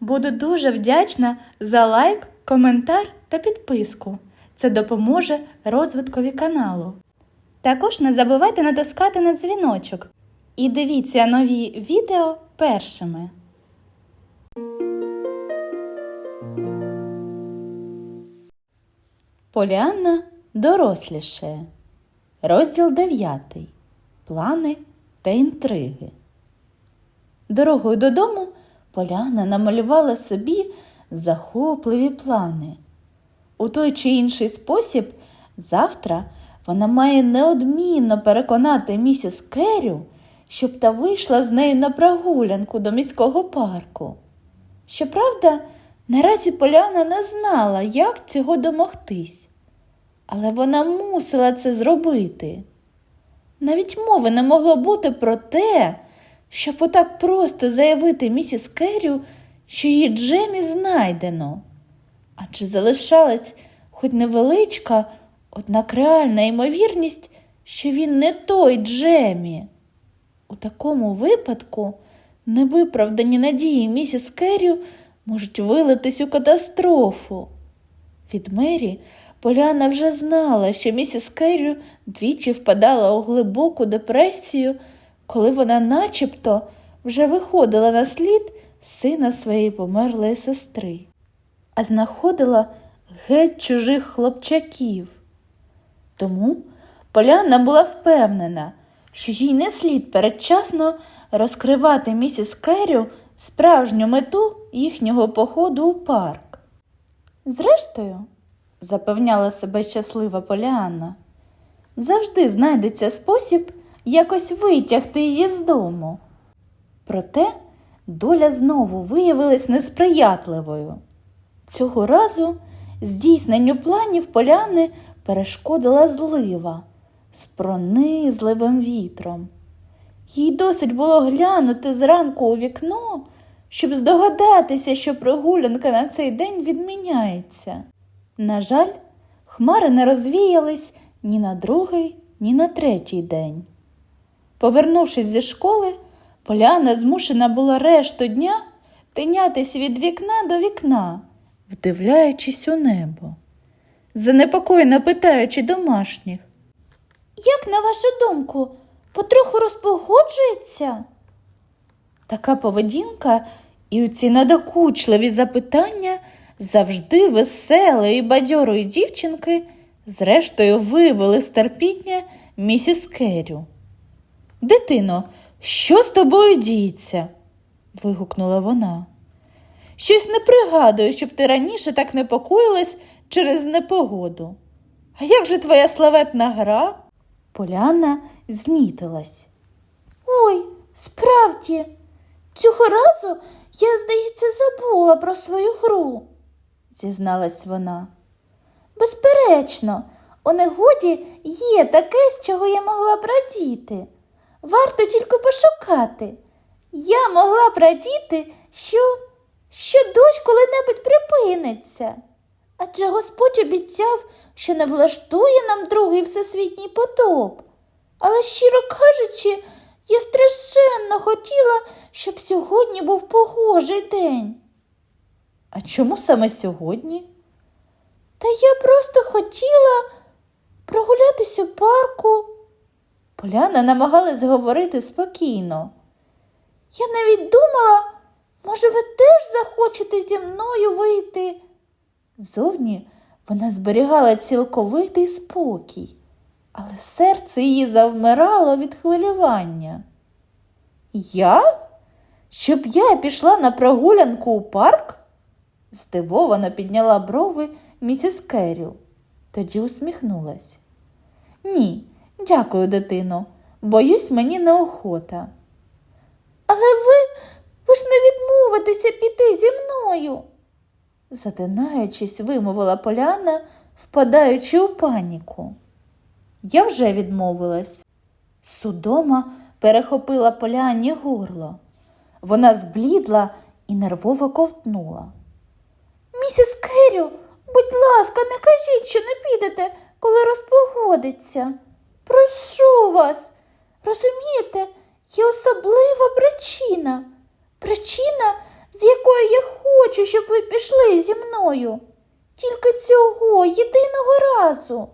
Буду дуже вдячна за лайк, коментар та підписку. Це допоможе розвиткові каналу. Також не забувайте натискати на дзвіночок і дивіться нові відео першими. Поліанна дорослішає. Розділ 9. Плани та інтриги. Дорогою додому Поляна намалювала собі захопливі плани. У той чи інший спосіб завтра вона має неодмінно переконати місіс Керрю, щоб та вийшла з нею на прогулянку до міського парку. Щоправда, наразі Поляна не знала, як цього домогтись, але вона мусила це зробити. Навіть мови не могло бути про те, щоб отак просто заявити місіс Керрю, що її Джемі знайдено. Адже залишалась хоч невеличка, однак реальна ймовірність, що він не той Джемі. У такому випадку невиправдані надії місіс Керрю можуть вилитись у катастрофу. Від Мері Поляна вже знала, що місіс Керрю двічі впадала у глибоку депресію, коли вона начебто вже виходила на слід сина своєї померлої сестри, а знаходила геть чужих хлопчаків. Тому Поляна була впевнена, що їй не слід передчасно розкривати місіс Керрю справжню мету їхнього походу у парк. Зрештою, запевняла себе щаслива Поліанна, завжди знайдеться спосіб якось витягти її з дому. Проте доля знову виявилась несприятливою. Цього разу здійсненню планів поляни перешкодила злива з пронизливим вітром. Їй досить було глянути зранку у вікно, щоб здогадатися, що прогулянка на цей день відміняється. На жаль, хмари не розвіялись ні на другий, ні на третій день. Повернувшись зі школи, Поляна змушена була решту дня тинятись від вікна до вікна, вдивляючись у небо, занепокоєно питаючи домашніх. Як, на вашу думку, потроху розпогоджується? Така поведінка і у ці надокучливі запитання завжди веселої і бадьорої дівчинки, зрештою вивели з терпіння місіс Керрю. Дитино, що з тобою діється? вигукнула вона. Щось не пригадую, щоб ти раніше так непокоїлась через непогоду. А як же твоя славетна гра? Поляна знітилась. Ой, справді, цього разу я, здається, забула про свою гру, зізналась вона. Безперечно, у негоді є таке, з чого я могла б радіти. Варто тільки пошукати. Я могла б радіти, що, що дощ коли-небудь припиниться. Адже Господь обіцяв, що не влаштує нам другий всесвітній потоп. Але, щиро кажучи, я страшенно хотіла, щоб сьогодні був погожий день. А чому саме сьогодні? Та я просто хотіла прогулятися у парку. Поляна намагалась говорити спокійно. Я навіть думала, може, ви теж захочете зі мною вийти. Зовні вона зберігала цілковитий спокій, але серце її завмирало від хвилювання. Я? Щоб я пішла на прогулянку у парк? здивовано підняла брови місіс Керрю. Тоді усміхнулась. Ні, дякую, дитино. Боюсь, мені неохота. Але ви, ви ж не відмовитеся піти зі мною. Затинаючись, вимовила Поляна, впадаючи у паніку. Я вже відмовилась. Судома перехопила Поляні горло. Вона зблідла і нервово ковтнула. Місіс Керрю, будь ласка, не кажіть, що не підете, коли розпогодиться. Прошу вас, розумієте, є особлива причина. Причина, з якої я хочу, щоб ви пішли зі мною. Тільки цього єдиного разу.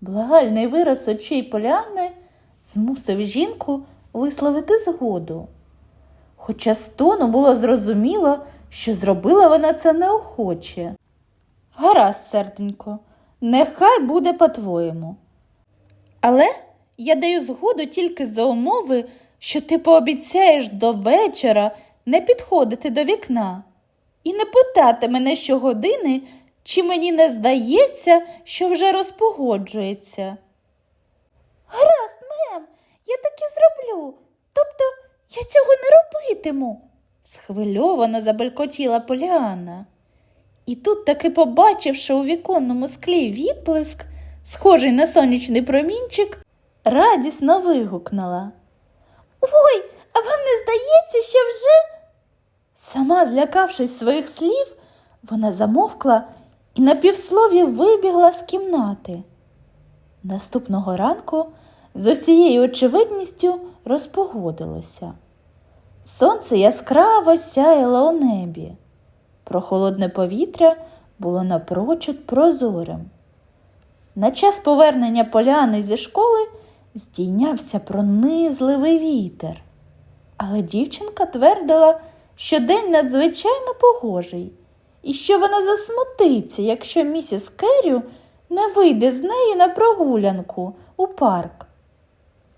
Благальний вираз очей Поляни змусив жінку висловити згоду. Хоча з тону було зрозуміло, що зробила вона це неохоче. Гаразд, серденько, нехай буде по-твоєму. Але я даю згоду тільки за умови, що ти пообіцяєш до вечора не підходити до вікна і не питати мене щогодини, чи мені не здається, що вже розпогоджується. Гаразд, мем, я так і зроблю. Тобто я цього не робитиму, схвильовано забелькотіла Поліанна. І тут, таки побачивши у віконному склі відблиск, схожий на сонячний промінчик, радісно вигукнула. Ой, а вам не здається, що вже. Сама злякавшись своїх слів, вона замовкла і на півслові вибігла з кімнати. Наступного ранку з усією очевидністю розпогодилося. Сонце яскраво сяяло у небі. Прохолодне повітря було напрочуд прозорим. На час повернення поляни зі школи здійнявся пронизливий вітер. Але дівчинка твердила, що день надзвичайно погожий, і що вона засмутиться, якщо місіс Керрю не вийде з нею на прогулянку у парк.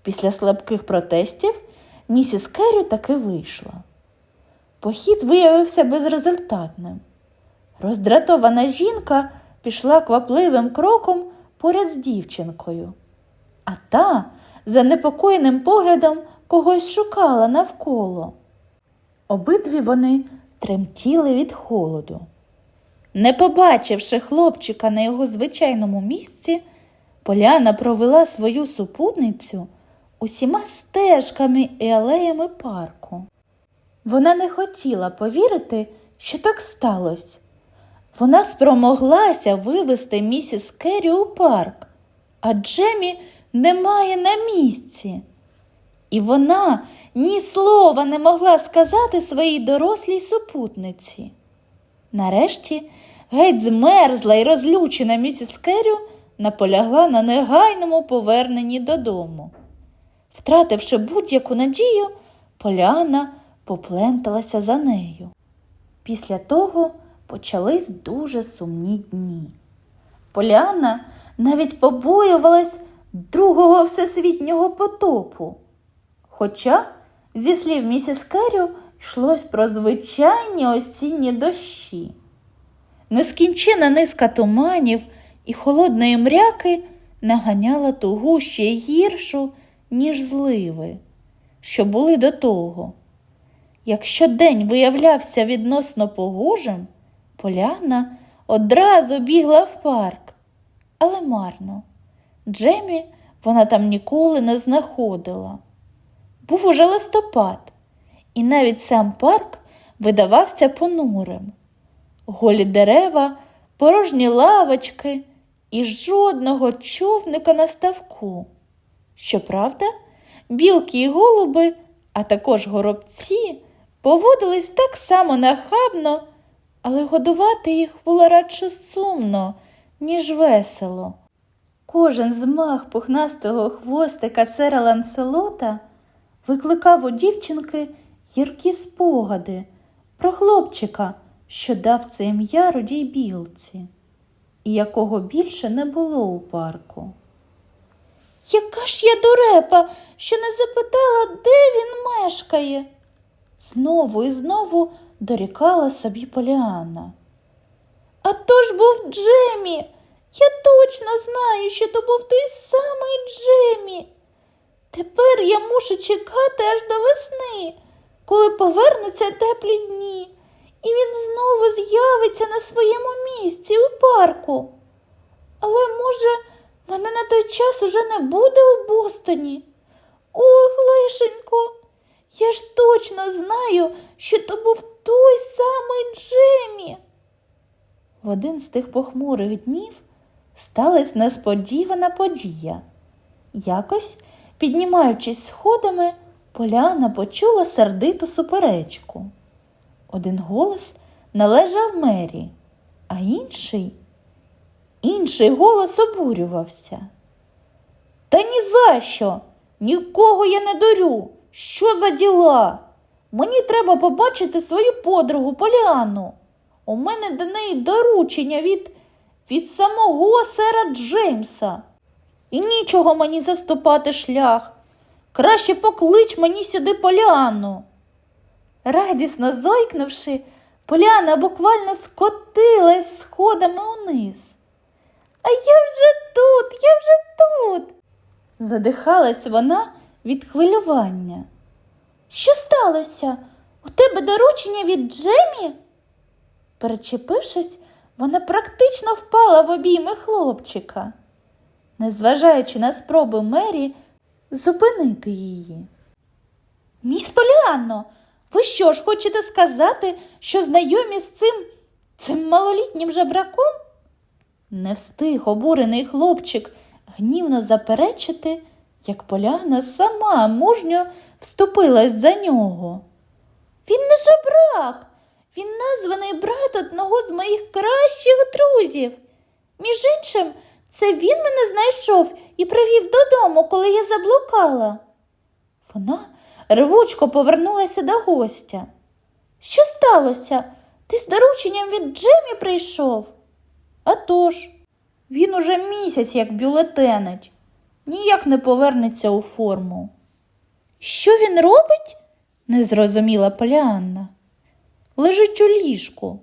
Після слабких протестів місіс Керрю таки вийшла. Похід виявився безрезультатним. Роздратована жінка пішла квапливим кроком поряд з дівчинкою, а та занепокоєним поглядом когось шукала навколо. Обидві вони тремтіли від холоду. Не побачивши хлопчика на його звичайному місці, Поляна провела свою супутницю усіма стежками і алеями парку. Вона не хотіла повірити, що так сталося. Вона спромоглася вивести місіс Керрі у парк, а Джемі немає на місці. І вона ні слова не могла сказати своїй дорослій супутниці. Нарешті геть змерзла і розлючена місіс Керрю наполягла на негайному поверненні додому. Втративши будь-яку надію, Поляна попленталася за нею. Після того почались дуже сумні дні. Поляна навіть побоювалась другого всесвітнього потопу. Хоча, зі слів місіс Керрю, йшлось про звичайні осінні дощі. Нескінчена низка туманів і холодної мряки наганяла тугу ще гіршу, ніж зливи, що були до того. Якщо день виявлявся відносно погожим, Поляна одразу бігла в парк, але марно. Джемі вона там ніколи не знаходила. Був уже листопад, і навіть сам парк видавався понурим. Голі дерева, порожні лавочки і жодного човника на ставку. Щоправда, білки і голуби, а також горобці поводились так само нахабно, але годувати їх було радше сумно, ніж весело. Кожен змах пухнастого хвостика сера Ланселота викликав у дівчинки гіркі спогади про хлопчика, що дав це ім'я рудій білці, і якого більше не було у парку. Яка ж я дурепа, що не запитала, де він мешкає? Знову і знову дорікала собі Поліанна. А то ж був Джемі. Я точно знаю, що то був той самий Джемі. Тепер я мушу чекати аж до весни, коли повернуться теплі дні, і він знову з'явиться на своєму місці у парку. Але, може, мене на той час уже не буде у Бостоні. Ох, лишенько, я ж точно знаю, що то був той самий Джемі. В один з тих похмурих днів сталася несподівана подія. Якось, піднімаючись сходами, Поляна почула сердиту суперечку. Один голос належав Мері, а інший, інший голос обурювався. Та ні за що, нікого я не дурю. Що за діла? Мені треба побачити свою подругу Поліану. У мене до неї доручення від, від самого сера Джеймса. І нічого мені заступати шлях. Краще поклич мені сюди Поліану. Радісно зойкнувши, Поляна буквально скотилась сходами униз. А я вже тут, я вже тут. Задихалась вона від хвилювання. Що сталося? У тебе доручення від Джемі? Перечепившись, вона практично впала в обійми хлопчика, незважаючи на спроби Мері зупинити її. Міс Поліанно, ви що ж хочете сказати, що знайомі з цим цим малолітнім жебраком? Не встиг обурений хлопчик гнівно заперечити, як Поляна сама мужньо вступилась за нього. Він не жебрак, він названий брат одного з моїх кращих друзів. Між іншим, це він мене знайшов і привів додому, коли я заблукала. Вона ревучко повернулася до гостя. Що сталося? Ти з дорученням від Джемі прийшов? А тож, він уже місяць як бюлетенить, ніяк не повернеться у форму. Що він робить? не зрозуміла Поліанна. Лежить у ліжку.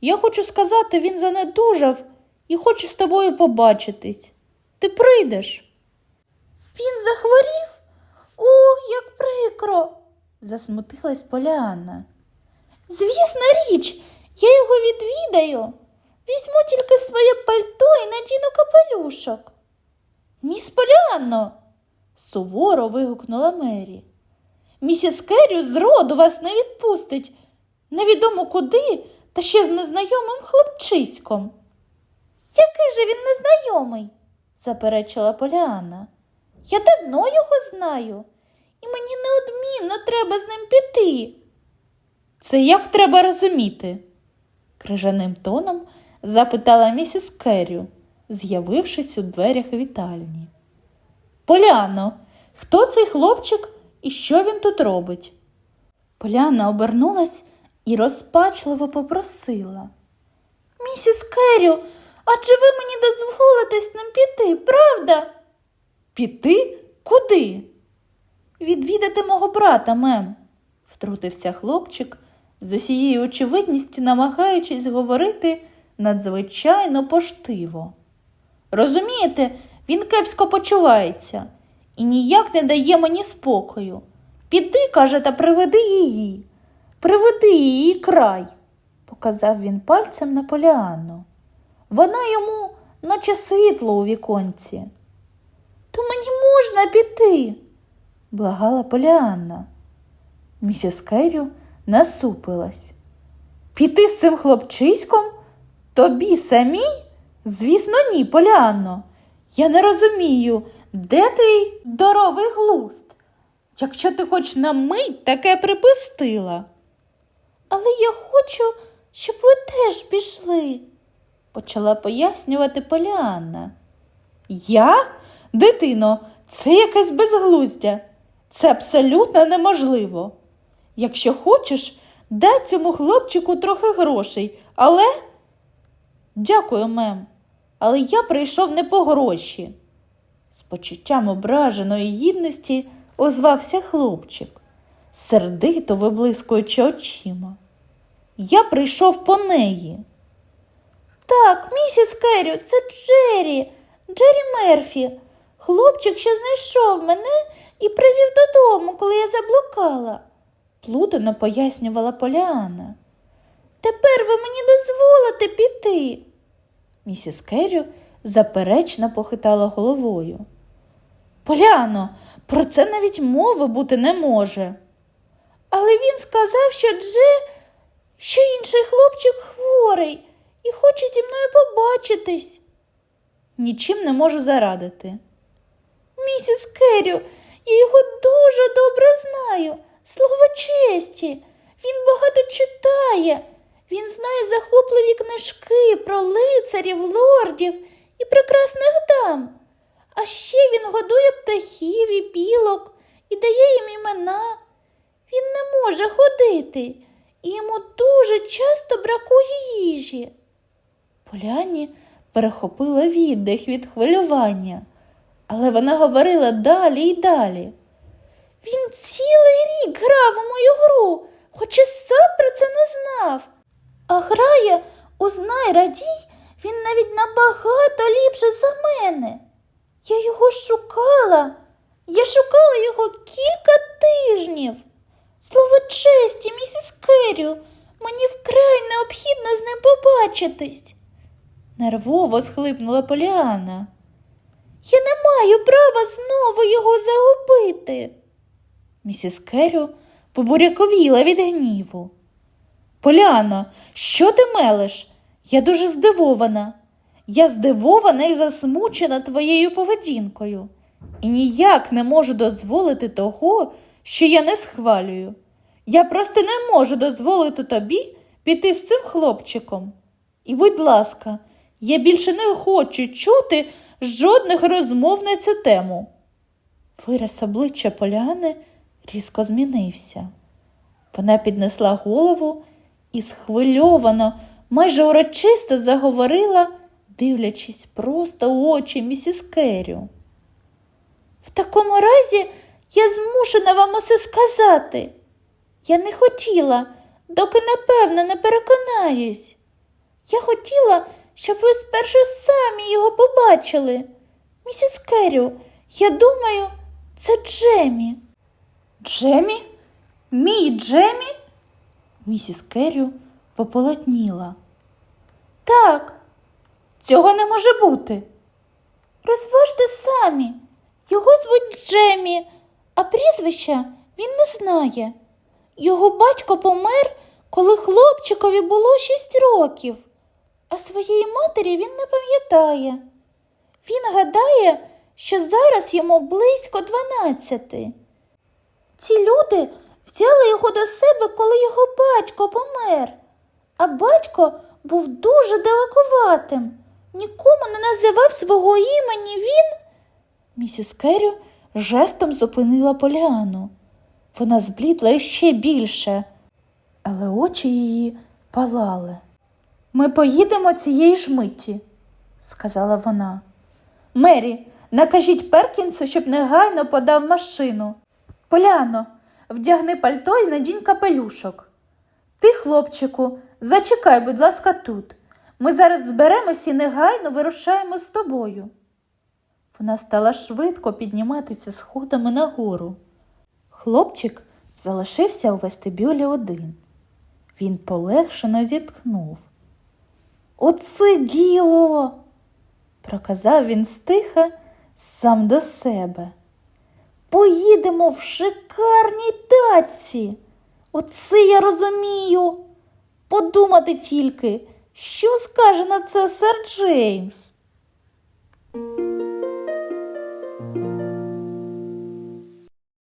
Я хочу сказати, він занедужав і хоче з тобою побачитись. Ти прийдеш? Він захворів? Ох, як прикро, засмутилась Поліанна. Звісна річ, я його відвідаю. Візьму тільки своє пальто і надіну капелюшок. Міс Поліанно, суворо вигукнула Мері. Місіс Керрю зроду вас не відпустить. Невідомо куди, та ще з незнайомим хлопчиськом. Який же він незнайомий? заперечила Поліанна. Я давно його знаю, і мені неодмінно треба з ним піти. Це як треба розуміти? крижаним тоном запитала місіс Керрю, з'явившись у дверях вітальні. Поляно, хто цей хлопчик і що він тут робить? Поляна обернулась і розпачливо попросила. Місіс Керрю, адже ви мені дозволите з ним піти, правда? Піти? Куди? Відвідати мого брата, мем, втрутився хлопчик, з усією очевидністю намагаючись говорити надзвичайно поштиво. Розумієте, він кепсько почувається і ніяк не дає мені спокою. Піди, каже, та приведи її. Приведи її край, показав він пальцем на Поліанну. Вона йому, наче світло у віконці. То мені можна піти, благала Поліанна. Місіс Керрю насупилась. Піти з цим хлопчиськом? Тобі самій? Звісно, ні, Поліанно. Я не розумію, де твій здоровий глузд, якщо ти хоч на мить таке припустила. Але я хочу, щоб ви теж пішли, почала пояснювати Поліанна. Я? Дитино, це якесь безглуздя. Це абсолютно неможливо. Якщо хочеш, дай цьому хлопчику трохи грошей, але. Дякую, мем, але я прийшов не по гроші. З почуттям ображеної гідності озвався хлопчик, сердито виблискуючи очима. Я прийшов по неї. Так, місіс Керрю, це Джері, Джері Мерфі. Хлопчик ще знайшов мене і привів додому, коли я заблукала, плутано пояснювала Поліана. Тепер ви мені дозволите піти. Місіс Керрю заперечно похитала головою. Поляно, про це навіть мови бути не може. Але він сказав, що Дже, що інший хлопчик хворий і хоче зі мною побачитись. Нічим не можу зарадити. Місіс Керрю, я його дуже добре знаю. Слово честі. Він багато читає. Він знає захопливі книжки про лицарів, лордів і прекрасних дам. А ще він годує птахів і білок і дає їм імена. Він не може ходити, і йому дуже часто бракує їжі. Поляні перехопила віддих від хвилювання, але вона говорила далі й далі. Він цілий рік грав у мою гру, хоча сам про це не знав. А грає у знай радій, він навіть набагато ліпше за мене. Я його шукала. Я шукала його кілька тижнів. Слово честі, місіс Керрю, мені вкрай необхідно з ним побачитись. Нервово схлипнула Поліана. Я не маю права знову його загубити. Місіс Керрю побуряковіла від гніву. Поляно, що ти мелеш? Я дуже здивована. Я здивована і засмучена твоєю поведінкою, і ніяк не можу дозволити того, що я не схвалюю. Я просто не можу дозволити тобі піти з цим хлопчиком. І, будь ласка, я більше не хочу чути жодних розмов на цю тему. Вираз обличчя Поляни різко змінився. Вона піднесла голову і схвильовано, майже урочисто заговорила, дивлячись просто у очі місіс Керрю. В такому разі я змушена вам усе сказати. Я не хотіла, доки напевно не переконаюсь. Я хотіла, щоб ви спершу самі його побачили. Місіс Керрю, я думаю, це Джемі. Джемі? Мій Джемі? Місіс Керрю пополотніла. Так, цього не може бути. Розважте самі. Його звуть Джемі, а прізвища він не знає. Його батько помер, коли хлопчикові було шість років, а своєї матері він не пам'ятає. Він гадає, що зараз йому близько дванадцяти. Ці люди взяли його до себе, коли його батько помер, а батько був дуже далековатим. Нікому не називав свого імені він. Місіс Керрю жестом зупинила Поліану. Вона зблідла іще більше, але очі її палали. Ми поїдемо цієї ж миті, сказала вона. Мері, накажіть Перкінсу, щоб негайно подав машину. Поляно, вдягни пальто і надінь капелюшок. Ти, хлопчику, зачекай, будь ласка, тут. Ми зараз зберемося і негайно вирушаємо з тобою. Вона стала швидко підніматися сходами нагору. Хлопчик залишився у вестибюлі один. Він полегшено зітхнув. Оце діло, проказав він стиха сам до себе. Поїдемо в шикарній тачці. Оце я розумію. Подумати тільки, що скаже на це сер Джеймс.